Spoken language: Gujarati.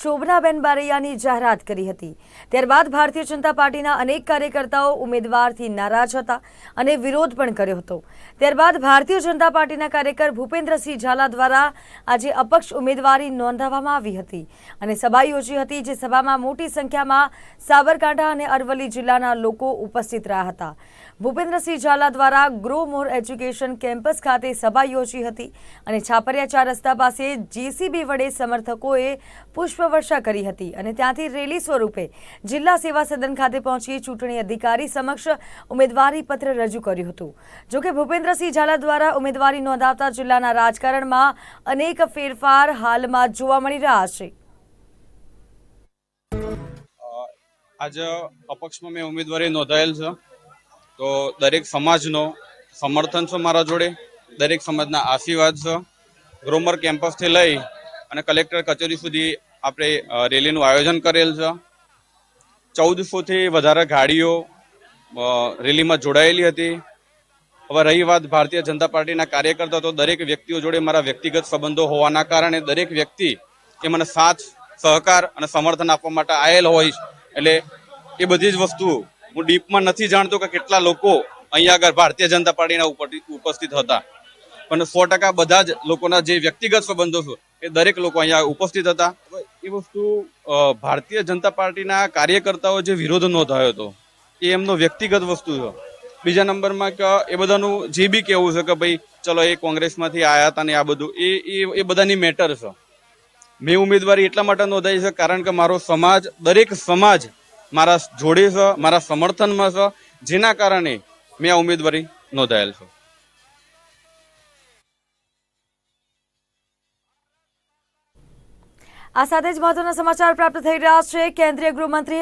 શોભનાબેન બારૈયાની જાહેરાત કરી હતી. ત્યારબાદ ભારતીય જનતા પાર્ટીના અનેક કાર્યકર્તાઓ ઉમેદવારથી નારાજ હતા અને વિરોધ પણ કર્યો હતો. ત્યારબાદ ભારતીય જનતા પાર્ટીના કાર્યકર ભૂપેન્દ્રસિંહ ઝાલા દ્વારા આજે અપક્ષ ઉમેદવારી નોંધાવવામાં આવી હતી અને સભા યોજી હતી જે સભામાં મોટી સંખ્યામાં સાબરકાંઠા અને અરવલ્લી જિલ્લાના લોકો ઉપસ્થિત રહ્યા હતા. ભૂપેન્દ્રસિંહ ઝાલા દ્વારા ગ્રો મોર એજ્યુકેશન કેમ્પસ ખાતે સભા યોજી હતી અને છાપરિયા ચાર રસ્તા પાસે જેસીબી વડે સમર્થકોએ પુષ્પવર્ષા કરી હતી અને ત્યાંથી રેલી સ્વરૂપે જિલ્લા સેવા સદન ખાતે પહોંચી ચૂંટણી અધિકારી સમક્ષ ઉમેદવારી પત્ર રજૂ કર્યું હતું. જોકે ભૂપેન્દ્રસિંહ ઝાલા દ્વારા ઉમેદવારી નોંધાવતા જિલ્લાના રાજકારણમાં અનેક ફેરફાર હાલમાં જોવા મળી રહ્યા છે. આજે અપક્ષમાં મેં ઉમેદવારી નોંધાયેલ છે. તો દરેક સમાજનો સમર્થન છે મારા જોડે, દરેક સમાજના આશીર્વાદ છે. ગ્રોમર કેમ્પસથી લઈ અને કલેક્ટર કચેરી સુધી આપણે રેલીનું આયોજન કરેલ છે. ચૌદસોથી વધારે ગાડીઓ રેલીમાં જોડાયેલી હતી. હવે રહી વાત ભારતીય જનતા પાર્ટીના કાર્યકર્તા, તો દરેક વ્યક્તિઓ જોડે મારા વ્યક્તિગત સંબંધો હોવાના કારણે દરેક વ્યક્તિ એ મને સાથ, સહકાર અને સમર્થન આપવા માટે આવેલ હોય એટલે એ બધી જ વસ્તુ હું ડીપમાં નથી જાણતો કે કેટલા લોકો અહીંયા આગળ ભારતીય જનતા પાર્ટીના ઉપસ્થિત હતા. પણ સો ટકા બધા જ લોકોના જે વ્યક્તિગત સંબંધો છે એ દરેક લોકો અહીંયા ઉપસ્થિત હતા. એ વસ્તુ ભારતીય જનતા પાર્ટીના કાર્યકર્તાઓ જે વિરોધ નોંધાયો હતો, એ એમનો વ્યક્તિગત વસ્તુ છે બીજા નંબરમાં કે એ બધાનું જે બી કહેવું છે કે ભાઈ, ચલો, એ કોંગ્રેસમાંથી આયા હતા ને આ બધું, એ એ બધાની મેટર છે. મેં ઉમેદવારી એટલા માટે નોંધાઈ છે કારણ કે મારો સમાજ, દરેક સમાજ મારા જોડે છે, મારા સમર્થનમાં છે, જેના કારણે મેં આ ઉમેદવારી નોંધાયેલ છે. આ સાથે જ મહત્વના સમાચાર પ્રાપ્ત થઈ રહ્યા છે. કેન્દ્રીય ગૃહમંત્રી